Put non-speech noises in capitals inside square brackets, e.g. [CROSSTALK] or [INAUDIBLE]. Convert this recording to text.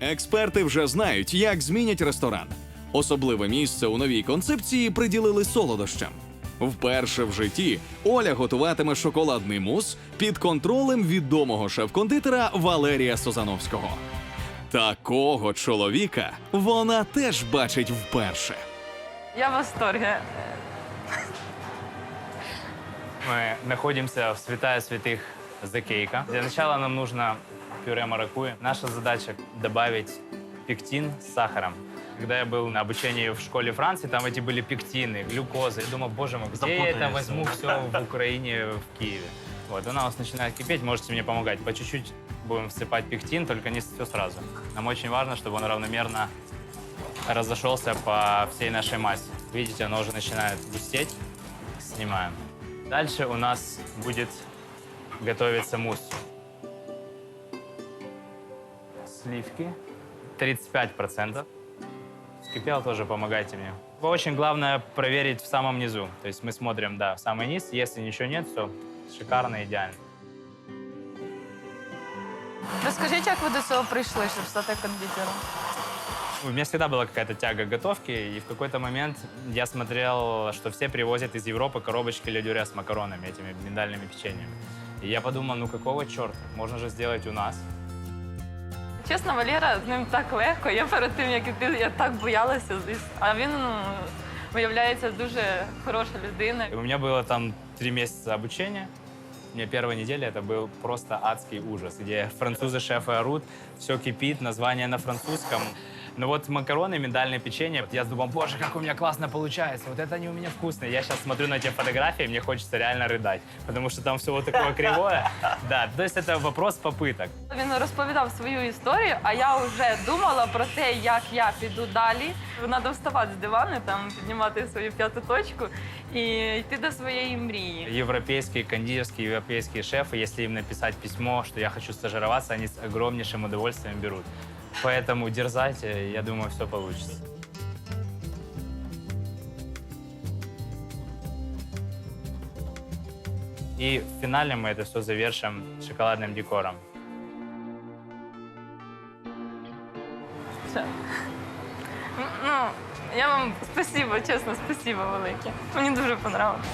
Експерти вже знають, як змінять ресторан. Особливе місце у новій концепції приділили солодощам. Вперше в житті Оля готуватиме шоколадний мус під контролем відомого шеф-кондитера Валерія Созановського. Такого чоловіка вона теж бачить вперше. Я в восторге. Мы находимся в святая святых Закейка. Для начала нам нужно пюре маракуйи. Наша задача добавить пектин с сахаром. Когда я был на обучении в школе Франции, там эти были пектины, глюкозы. Я думал, боже мой, где я это возьму все в Украине, в Киеве? Вот, она у нас начинает кипеть, можете мне помогать. По чуть-чуть будем всыпать пектин, только не все сразу. Нам очень важно, чтобы он равномерно разошелся по всей нашей массе. Видите, оно уже начинает густеть. Снимаем. Дальше у нас будет готовиться мусс. Сливки 35%. Скипел тоже помогайте мне. Очень главное проверить в самом низу. То есть мы смотрим, да, в самый низ. Если ничего нет, все шикарно, идеально. Розкажіть, як ви до цього прийшли, щоб стати кондитером? У меня всегда была какая-то тяга к готовке, и в какой-то момент я смотрел, что все привозят из Европы коробочки ледюря с макаронами, этими миндальными печеньями. И я подумал, ну какого черта, можно же сделать у нас. Чесно, Валера, з ним так легко. Я перед тим, як іти, я так боялася. звісно. А він ну, виявляється дуже хороша людина. И у меня было там три месяца обучения. У меня первая неделя это был просто адский ужас, где французы-шефы орут, все кипит, название на французском. Но вот макароны, миндальное печенье, я думал, боже, как у меня классно получается, вот это они у меня вкусные. Я сейчас смотрю на те фотографии, мне хочется реально рыдать, потому что там все вот такое кривое. [LAUGHS] Да, то есть это вопрос попыток. Він розповідав свою історію, а я вже думала про те, як я піду далі. Треба вставати з дивану, там піднімати свою п'яту точку і йти до своєї мрії. Европейские, кондитерские, европейские шефы, если им написать письмо, что я хочу стажироваться, они с огромнейшим удовольствием берут. Поэтому дерзайте, я думаю, все получится. И в финале мы это все завершим шоколадным декором. Все. Ну, я вам спасибо, чесно, спасибо велике. Мені дуже понравилось.